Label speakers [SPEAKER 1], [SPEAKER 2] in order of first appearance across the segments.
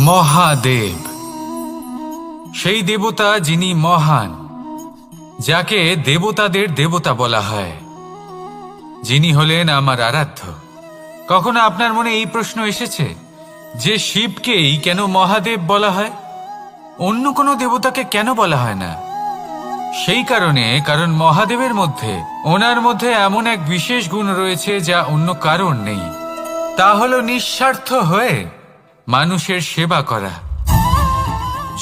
[SPEAKER 1] মহাদেব। সেই দেবতা যিনি মহান, যাকে দেবতাদের দেবতা বলা হয়, যিনি হলেন আমার আরাধ্য। কখনো আপনার মনে এই প্রশ্ন এসেছে যে শিবকেই কেন মহাদেব বলা হয়? অন্য কোনো দেবতাকে কেন বলা হয় না? সেই কারণে, কারণ মহাদেবের মধ্যে, ওনার মধ্যে এমন এক বিশেষ গুণ রয়েছে যা অন্য কারণ নেই। তা হলো নিঃস্বার্থ হয়ে মানুষের সেবা করা।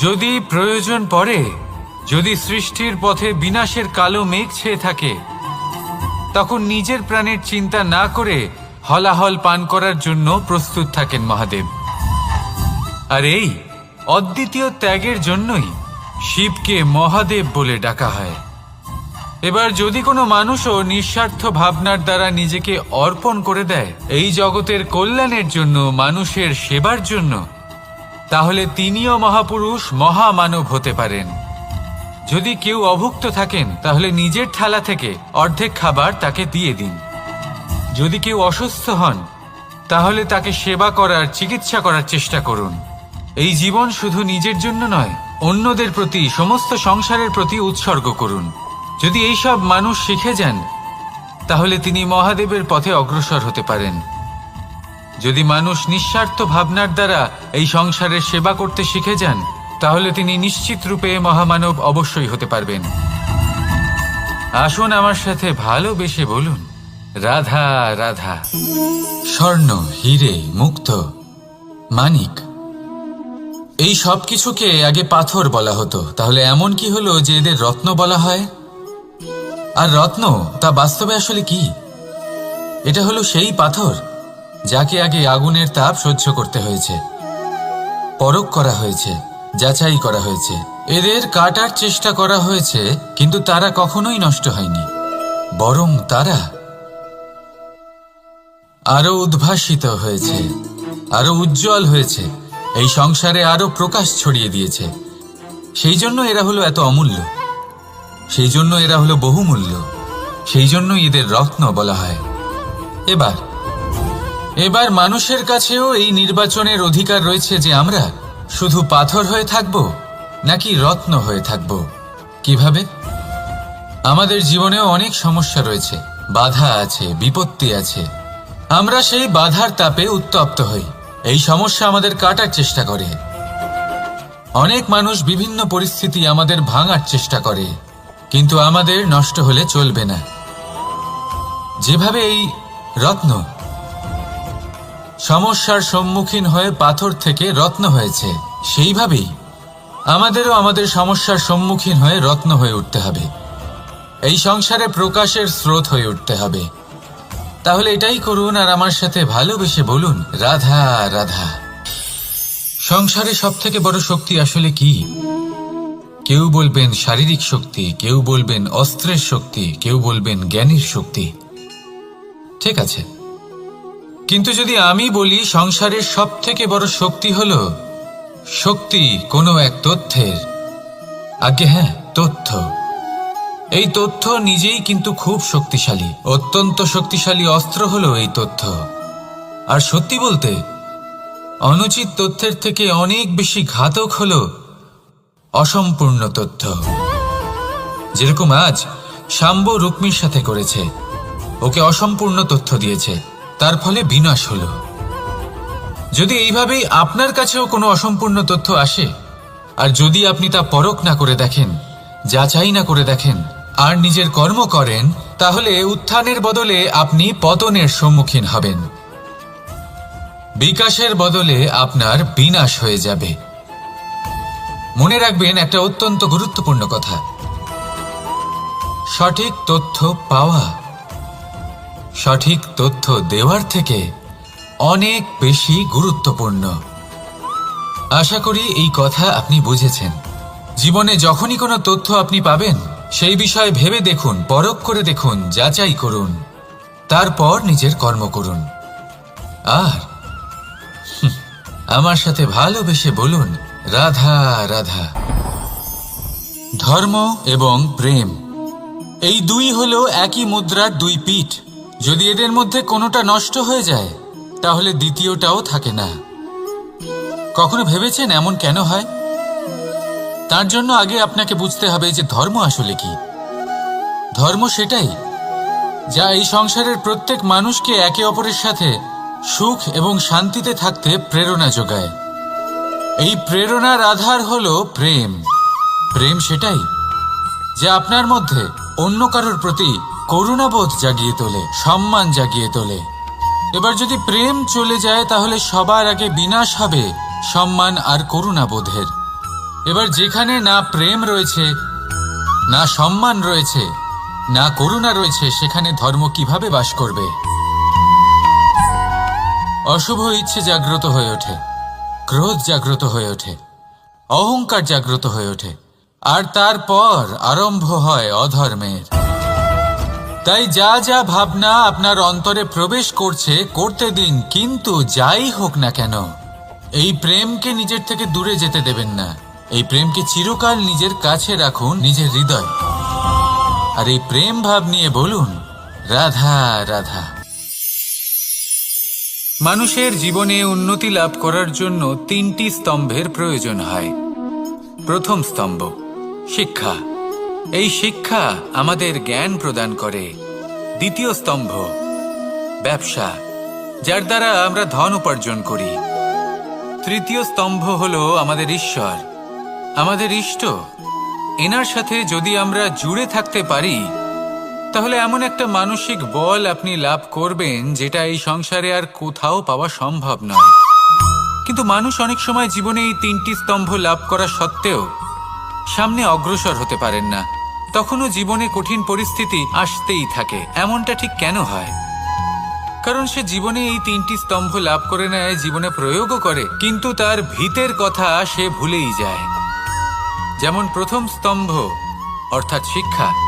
[SPEAKER 1] যদি প্রয়োজন পড়ে, যদি সৃষ্টির পথে বিনাশের কালো মেঘ ছেয়ে থাকে, তখন নিজের প্রাণের চিন্তা না করে হলাহল পান করার জন্য প্রস্তুত থাকেন মহাদেব। আর এই অদ্বিতীয় ত্যাগের জন্যই শিবকে মহাদেব বলে ডাকা হয়। এবার যদি কোনো মানুষও নিঃস্বার্থ ভাবনার দ্বারা নিজেকে অর্পণ করে দেয় এই জগতের কল্যাণের জন্য, মানুষের সেবার জন্য, তাহলে তিনিও মহাপুরুষ, মহামানব হতে পারেন। যদি কেউ অভুক্ত থাকেন, তাহলে নিজের থালা থেকে অর্ধেক খাবার তাকে দিয়ে দিন। যদি কেউ অসুস্থ হন, তাহলে তাকে সেবা করার, চিকিৎসা করার চেষ্টা করুন। এই জীবন শুধু নিজের জন্য নয়, অন্যদের প্রতি, সমস্ত সংসারের প্রতি উৎসর্গ করুন। যদি এইসব মানুষ শিখে যান, তাহলে তিনি মহাদেবের পথে অগ্রসর হতে পারেন। যদি মানুষ নিঃস্বার্থ ভাবনার দ্বারা এই সংসারের সেবা করতে শিখে যান, তাহলে তিনি নিশ্চিত রূপে মহামানব অবশ্যই হতে পারবেন। আসুন আমার সাথে ভালোবেসে বলুন, রাধা রাধা। স্বর্ণ, হিরে, মুক্ত, মানিক। এই সব কিছুকে আগে পাথর বলা হতো, তাহলে এমন কি হলো যে এদের রত্ন বলা হয়? আর রত্ন, তা বাস্তবে আসলে কি? এটা হলো সেই পাথর যাকে আগে আগুনের তাপ সহ্য করতে হয়েছে পরক করা হয়েছে, যাচাই করা হয়েছে। এদের কাটার চেষ্টা করা হয়েছে, কিন্তু তারা কখনোই নষ্ট হয়নি, বরং তারা আরও উদ্ভাসিত হয়েছে, আরও উজ্জ্বল হয়েছে, এই সংসারে আরও প্রকাশ ছড়িয়ে দিয়েছে। সেই জন্য এরা হলো এত অমূল্য। সেই জন্য এরা হলো বহুমূল্য। সেই জন্য এদের রত্ন বলা হয়। এবার এবার মানুষের কাছেও এই নির্বাচনের অধিকার রয়েছে যে আমরা শুধু পাথর হয়ে থাকব নাকি রত্ন হয়ে থাকব। কীভাবে? আমাদের জীবনেও অনেক সমস্যা রয়েছে, বাধা আছে, বিপত্তি আছে। আমরা সেই বাধার তাপে উত্তপ্ত হই। এই সমস্যা আমাদের কাটার চেষ্টা করে। অনেক মানুষ বিভিন্ন পরিস্থিতি আমাদের ভাঙার চেষ্টা করে। কিন্তু আমাদের নষ্ট হলে চলবে না। যেভাবে এই রত্ন সমস্যার সম্মুখীন হয়ে পাথর থেকে রত্ন হয়েছে, সেইভাবেই আমাদেরও আমাদের সমস্যার সম্মুখীন হয়ে রত্ন হয়ে উঠতে হবে। এই সংসারে প্রকাশের স্রোত হয়ে উঠতে হবে। তাহলে এটাই করুন আর আমার সাথে ভালোবেসে বলুন, রাধা রাধা। সংসারে সব থেকে বড় শক্তি আসলে কি? কেউ বলবেন শারীরিক শক্তি, কেউ বলবেন অস্ত্রের শক্তি, কেউ বলবেন জ্ঞানীর শক্তি। ঠিক আছে। কিন্তু যদি আমি বলি সংসারের সব থেকে বড় শক্তি হল শক্তি কোনো এক তথ্যের। আগে হ্যাঁ তথ্য। এই তথ্য নিজেই কিন্তু খুব শক্তিশালী। অত্যন্ত শক্তিশালী অস্ত্র হলো এই তথ্য। আর সত্যি বলতে, অনুচিত তথ্যের থেকে অনেক বেশি ঘাতক হলো অসম্পূর্ণ তথ্য। যেরকম আজ শাম্ব রুক্মির সাথে করেছে। ওকে অসম্পূর্ণ তথ্য দিয়েছে। তার ফলে বিনাশ হলো। যদি এইভাবেই আপনার কাছেও কোনো অসম্পূর্ণ তথ্য আসে, আর যদি আপনি তা পরখ না করে দেখেন, যাচাই না করে দেখেন, আর নিজের কর্ম করেন, তাহলে উত্থানের বদলে আপনি পতনের সম্মুখীন হবেন। বিকাশের বদলে আপনার বিনাশ হয়ে যাবে। মনে রাখবেন, একটা অত্যন্ত গুরুত্বপূর্ণ কথা। সঠিক তথ্য পাওয়া, সঠিক তথ্য দেওয়ার থেকে অনেক বেশি গুরুত্বপূর্ণ। আশা করি এই কথা আপনি বুঝেছেন। জীবনে যখনই কোনো তথ্য আপনি পাবেন, সেই বিষয়ে ভেবে দেখুন, পরখ করে দেখুন, যাচাই করুন, তারপর নিজের কর্ম করুন। আর আমার সাথে ভালোবেসে বলুন রাধা রাধা। ধর্ম এবং প্রেম, এই দুই হলো একই মুদ্রার দুই পিঠ। যদি এদের মধ্যে কোনোটা নষ্ট হয়ে যায়, তাহলে দ্বিতীয়টাও থাকে না। কখনো ভেবেছেন এমন কেন হয়? তার জন্য আগে আপনাকে বুঝতে হবে যে ধর্ম আসলে কি। ধর্ম সেটাই, যা এই সংসারের প্রত্যেক মানুষকে একে অপরের সাথে সুখ এবং শান্তিতে থাকতে প্রেরণা যোগায়। এই প্রেরণার আধার হলো প্রেম। প্রেম সেটাই যে আপনার মধ্যে অন্য কারোর প্রতি করুণাবোধ জাগিয়ে তোলে, সম্মান জাগিয়ে তোলে। এবার যদি প্রেম চলে যায়, তাহলে সবার আগে বিনাশ হবে সম্মান আর করুণাবোধের। এবার যেখানে না প্রেম রয়েছে, না সম্মান রয়েছে, না করুণা রয়েছে, সেখানে ধর্ম কীভাবে বাস করবে? অশুভ ইচ্ছে জাগ্রত হয়ে ওঠে। ক্রোধ জাগ্রত হয়ে ওঠে, অহংকার জাগ্রত হয়ে ওঠে, আর তারপর আরম্ভ হয় অধর্মের। তাই যা যা ভাবনা আপনার অন্তরে প্রবেশ করছে, করতে দিন, কিন্তু যাই হোক না কেন, এই প্রেমকে নিজের থেকে দূরে যেতে দেবেন না। এই প্রেমকে চিরকাল নিজের কাছে রাখুন, নিজের হৃদয়। আর এই প্রেম ভাব নিয়ে বলুন, রাধা রাধা। মানুষের জীবনে উন্নতি লাভ করার জন্য তিনটি স্তম্ভের প্রয়োজন হয়। প্রথম স্তম্ভ, শিক্ষা। এই শিক্ষা আমাদের জ্ঞান প্রদান করে। দ্বিতীয় স্তম্ভ, ব্যবসা, যার দ্বারা আমরা ধন উপার্জন করি। তৃতীয় স্তম্ভ হল আমাদের ঈশ্বর। আমাদের ইষ্ট। এনার সাথে যদি আমরা জুড়ে থাকতে পারি তাহলে এমন একটা মানসিক বল আপনি লাভ করবেন যেটা এই সংসারে আর কোথাও পাওয়া সম্ভব নয়। কিন্তু মানুষ অনেক সময় জীবনে এই তিনটি স্তম্ভ লাভ করা সত্ত্বেও সামনে অগ্রসর হতে পারেন না। তখনও জীবনে কঠিন পরিস্থিতি আসতেই থাকে। এমনটা ঠিক কেন হয়? কারণ সে জীবনে এই তিনটি স্তম্ভ লাভ করে নেয়, জীবনে প্রয়োগও করে, কিন্তু তার ভিতের কথা সে ভুলেই যায়। যেমন প্রথম স্তম্ভ, অর্থাৎ শিক্ষা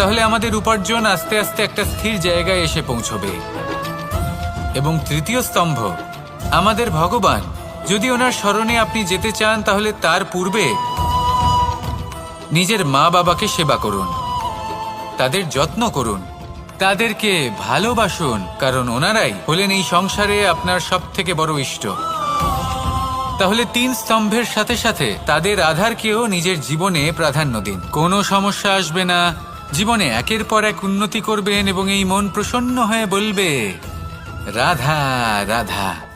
[SPEAKER 1] তাহলে আমাদের উপার্জন আস্তে আস্তে একটা স্থির জায়গায় এসে পৌঁছবে। এবং তৃতীয় স্তম্ভ, আমাদের ভগবান, যদি ওনার স্মরণে আপনি যেতে চান, তাহলে তার পূর্বে নিজের মা বাবাকে সেবা করুন। তাদের যত্ন করুন। তাদেরকে ভালোবাসুন, কারণ ওনারাই হলেন এই সংসারে আপনার সব থেকে বড় ইষ্ট। তাহলে তিন স্তম্ভের সাথে সাথে তাদের আধারকেও নিজের জীবনে প্রাধান্য দিন। কোনো সমস্যা আসবে না। জীবনে একের পর এক উন্নতি করবেন এবং এই মন প্রসন্ন হয়ে বলবে রাধা রাধা।